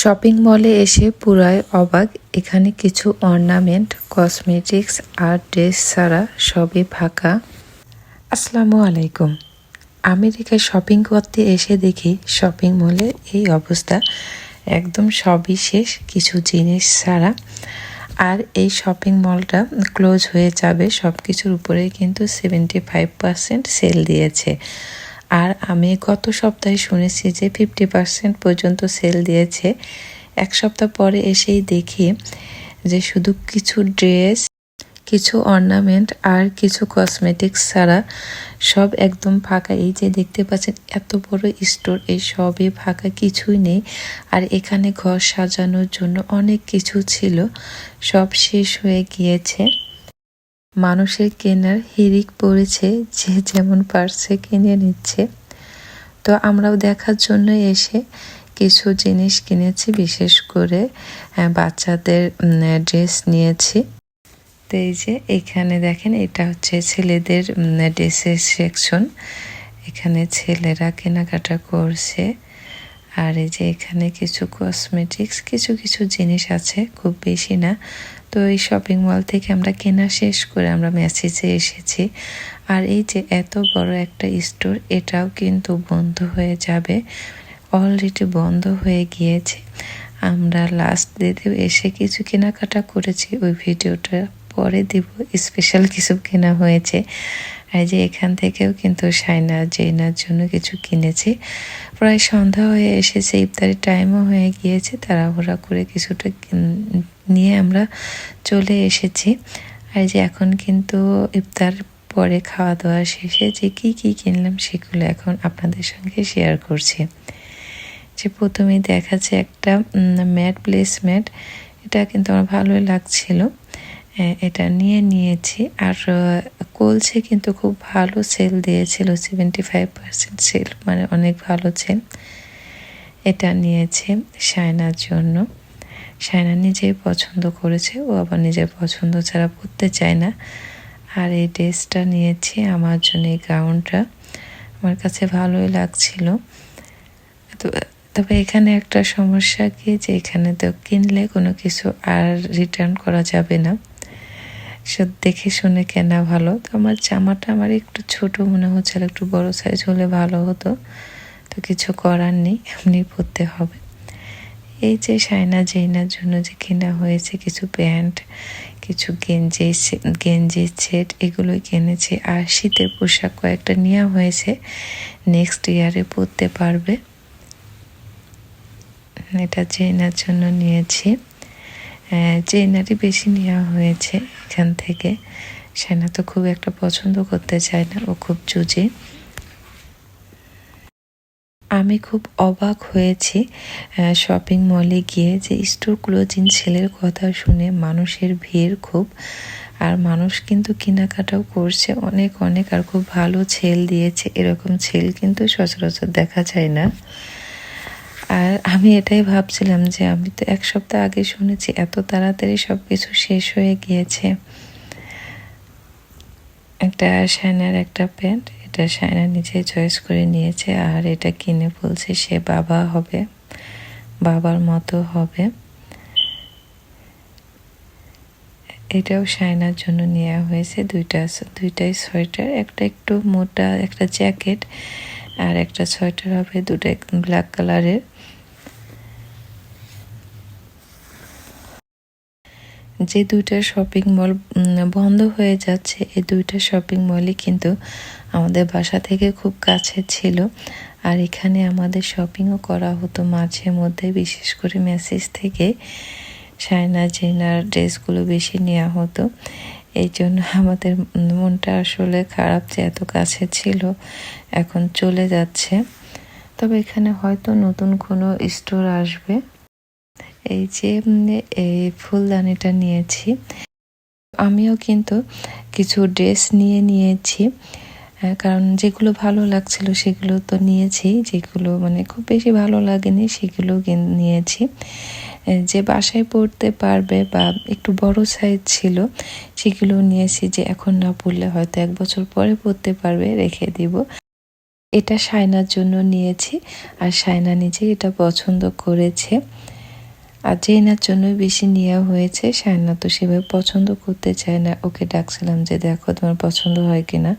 Shopping মলে এসে পুরায় অবাক। এখানে কিছু অর্নামেন্ট কসমেটিক্স আর ড্রেস ছাড়া সবই ফাঁকা। আসসালামু আলাইকুম। আমেরিকায় শপিং করতে এসে দেখি শপিং মলে এই অবস্থা। একদম সবই শেষ, কিছু জিনিস ছাড়া। আর এই শপিং মলটা ক্লোজ হয়ে যাবে। সব কিছুর উপরে কিন্তু সেভেন্টি ফাইভ পার্সেন্ট সেল দিয়েছে। আর আমি গত সপ্তাহে শুনেছি যে ফিফটি পার্সেন্ট পর্যন্ত সেল দিয়েছে। এক সপ্তাহ পরে এসেই দেখি যে শুধু কিছু ড্রেস কিছু অর্নামেন্ট আর কিছু কসমেটিক্স ছাড়া সব একদম ফাঁকা। এই যে দেখতে পাচ্ছেন, এত বড় স্টোর এই সবই ফাঁকা, কিছুই নেই। আর এখানে ঘর সাজানোর জন্য অনেক কিছু ছিল, সব শেষ হয়ে গিয়েছে। মানুষের কেনার হিরিক পড়েছে, যে যেমন পারছে কিনে নিচ্ছে। তো আমরাও দেখার জন্য এসে কিছু জিনিস কিনেছি, বিশেষ করে বাচ্চাদের ড্রেস নিয়েছি। তো এই যে এখানে দেখেন, এটা হচ্ছে ছেলেদের ড্রেসের সেকশন এখানে ছেলেরা কেনাকাটা করছে। আর এই যে এখানে কিছু কসমেটিক্স কিছু কিছু জিনিস আছে, খুব বেশি না। তো এই শপিং মল থেকে আমরা কেনা শেষ করে আমরা মেসেজে এসেছি। আর এই যে এত বড় একটা স্টোর এটাও কিন্তু বন্ধ হয়ে যাবে। অলরেডি বন্ধ হয়ে গিয়েছে। আমরা লাস্ট দিতে এসে কিছু কেনাকাটা করেছি, ওই ভিডিওটা পরে দিব। স্পেশাল কিছু কেনা হয়েছে। আর যে এখান থেকেও কিন্তু সাইনা জেনার জন্য কিছু কিনেছি। প্রায় সন্ধ্যা হয়ে এসেছে ইফতারের টাইমও হয়ে গিয়েছে, তাড়াহুড়া করে কিছুটা নিয়ে আমরা চলে এসেছি। আর যে এখন কিন্তু ইফতার পরে খাওয়া দাওয়া শেষে যে কি কি কিনলাম সেগুলো এখন আপনাদের সঙ্গে শেয়ার করছি। যে প্রথমেই দেখাচ্ছে একটা ম্যাট প্লেসমেন্ট এটা কিন্তু আমার ভালোই লাগছিল। এটা নিয়ে নিয়েছি। আর কলছে কিন্তু খুব ভালো সেল দিয়েছিল সেভেন্টি ফাইভ পার্সেন্ট সেল মানে অনেক ভালো সেল। এটা নিয়েছে সায়নার জন্য। সায়না নিজেই পছন্দ করেছে, ও আবার নিজের পছন্দ ছাড়া পরতে চায় না। আর এই ড্রেসটা নিয়েছি আমার জন্য, এই গাউনটা। আমার কাছে ভালোই লাগছিল। তো, তবে এখানে একটা সমস্যা কি যে এখানে তো কিনলে কোনো কিছু আর রিটার্ন করা যাবে না। সব দেখে শুনে কেনা ভালো। তো আমার জামাটা আমার একটু ছোট মনে হচ্ছে, আর একটু বড় সাইজ হলে ভালো হতো। তো কিছু করার নেই, এমনি পরতে হবে। এই যে সাইনা জেনার জন্য যে কেনা হয়েছে, কিছু প্যান্ট, কিছু গেঞ্জি গেঞ্জি সেট, এগুলোই কিনেছে। আর শীতের পোশাক কয়েকটা নেওয়া হয়েছে। নেক্সট ইয়ারে পরতে পারবে। এটা জেনার জন্য নিয়েছি। চেনারই বেশি নেওয়া হয়েছে এখান থেকে, সেনা তো খুব একটা পছন্দ করতে চায় না, ও খুব চুজি। আমি খুব অবাক হয়েছি শপিং মলে গিয়ে যে স্টোর ক্লোজিং ছেলের কথা শুনে মানুষের ভিড় খুব, আর মানুষ কিন্তু কেনাকাটাও করছে অনেক অনেক, আর খুব ভালো ছেল দিয়েছে, এরকম ছেল কিন্তু সচরাচর দেখা যায় না। আর আমি এটাই ভাবছিলাম যে আমি তো এক সপ্তাহ আগে শুনেছি, এত তাড়াতাড়ি সব কিছু শেষ হয়ে গিয়েছে। একটা শাইনার একটা প্যান্ট, এটা শাইনা নিজেই চয়েস করে নিয়েছে আর এটা কিনে বলছে সে বাবা হবে, বাবার মতো হবে। এটাও শাইনার জন্য নেওয়া হয়েছে, দুইটা, দুইটাই সোয়েটার, একটা একটু মোটা, একটা জ্যাকেট আর একটা সোয়েটার হবে, দুটো ব্ল্যাক কালারের যে দুইটা শপিং মল বন্ধ হয়ে যাচ্ছে, এই দুইটা শপিং মলই কিন্তু আমাদের বাসা থেকে খুব কাছে ছিল। আর এখানে আমাদের শপিংও করা হতো মাঝে মধ্যে, বিশেষ করে মেসেজ থেকে। সায়না জেনার ড্রেসগুলো বেশি নেওয়া হতো। এই জন্য আমাদের মনটা আসলে খারাপ যে এত কাছে ছিল, এখন চলে যাচ্ছে। তবে এখানে হয়তো নতুন কোনো স্টোর আসবে। এই যে, এই ফুলদানিটা নিয়েছি। আমিও কিন্তু কিছু ড্রেস নিয়ে নিয়েছি। কারণ যেগুলো ভালো লাগছিল সেগুলো তো নিয়েছি, যেগুলো মানে খুব বেশি ভালো লাগেনি সেগুলো নিয়েছি। যে বাসায় পড়তে পারবে বা একটু বড় সাইজ ছিল, সেগুলো নিয়েছি যে এখন না পড়লে হয়তো এক বছর পরে পড়তে পারবে, রেখে দিব। এটা সায়নার জন্য নিয়েছি আর সায়না নিজে এটা পছন্দ করেছে। আর জেনার জন্যই বেশি নেওয়া হয়েছে, সায়না তো সেভাবে পছন্দ করতে চায় না। ওকে ডাকছিলাম যে, দেখো তোমার পছন্দ হয় কিনা?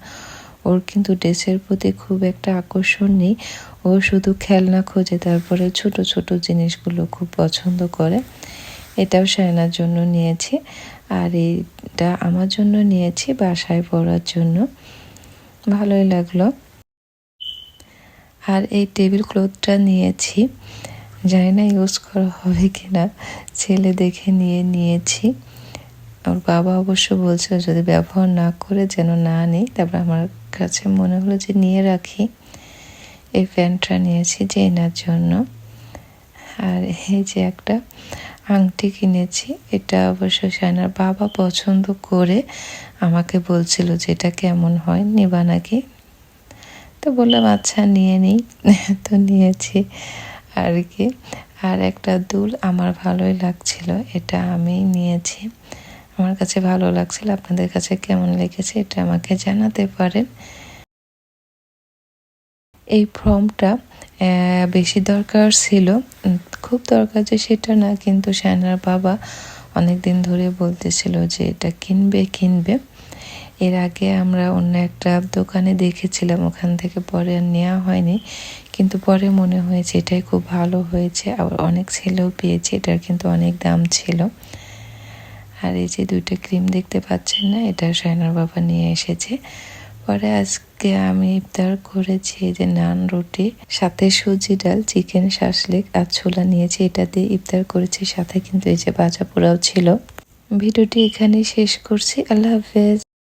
ওর কিন্তু ড্রেসের প্রতি খুব একটা আকর্ষণ নেই। ও শুধু খেলনা খোঁজে, তারপরে ছোট ছোট জিনিসগুলো খুব পছন্দ করে। এটাও সায়নার জন্য নিয়েছি। আর এটা আমার জন্য নিয়েছি বাসায় পড়ার জন্য। ভালোই লাগল। আর এই টেবিল ক্লথটা নিয়েছি। জানি না ইউজ করা হবে কি না ছেলে দেখে নিয়ে নিয়েছি। ওর বাবা অবশ্য বলছিল যদি ব্যবহার না করে যেন না নিই, তারপর আমার কাছে মনে হলো যে নিয়ে রাখি। এই প্যান্টটা নিয়েছি যে এনার জন্য। আর এই যে একটা আংটি কিনেছি, এটা অবশ্য সায়নার বাবা পছন্দ করে আমাকে বলছিল যে এটা কেমন হয়, নেবা নাকি? তো বললাম আচ্ছা নিয়ে নিই। তো নিয়েছি আর কি। আর একটা দুল আমার ভালোই লাগছিল, এটা আমি নিয়েছি। আমার কাছে ভালো লাগছিল। আপনাদের কাছে কেমন লেগেছে এটা আমাকে জানাতে পারেন। এই ফর্মটা বেশি দরকার ছিল। খুব দরকার যে সেটা না, কিন্তু সায়নার বাবা অনেক দিন ধরে বলতেছিল যে এটা কিনবে কিনবে। এর আগে আমরা অন্য একটা দোকানে দেখেছিলাম, ওখান থেকে পরে আর নেওয়া হয়নি। কিন্তু পরে মনে হয়েছে এটাই খুব ভালো হয়েছে। আবার অনেক ছেলেও পেয়েছে, এটার কিন্তু অনেক দাম ছিল। আর এই যে দুইটা ক্রিম দেখতে পাচ্ছেন না, এটা সায়নার বাবা নিয়ে এসেছে। পরে আজকে আমি ইফতার করেছি যে নান রুটি, সাথে সুজি ডাল, চিকেন শাসলিক আর ছোলা নিয়েছি। এটা দিয়ে ইফতার করেছি, সাথে কিন্তু এই যে বাজা পোড়াও ছিল। ভিডিওটি এখানে শেষ করছি। আল্লাহ হাফেজ।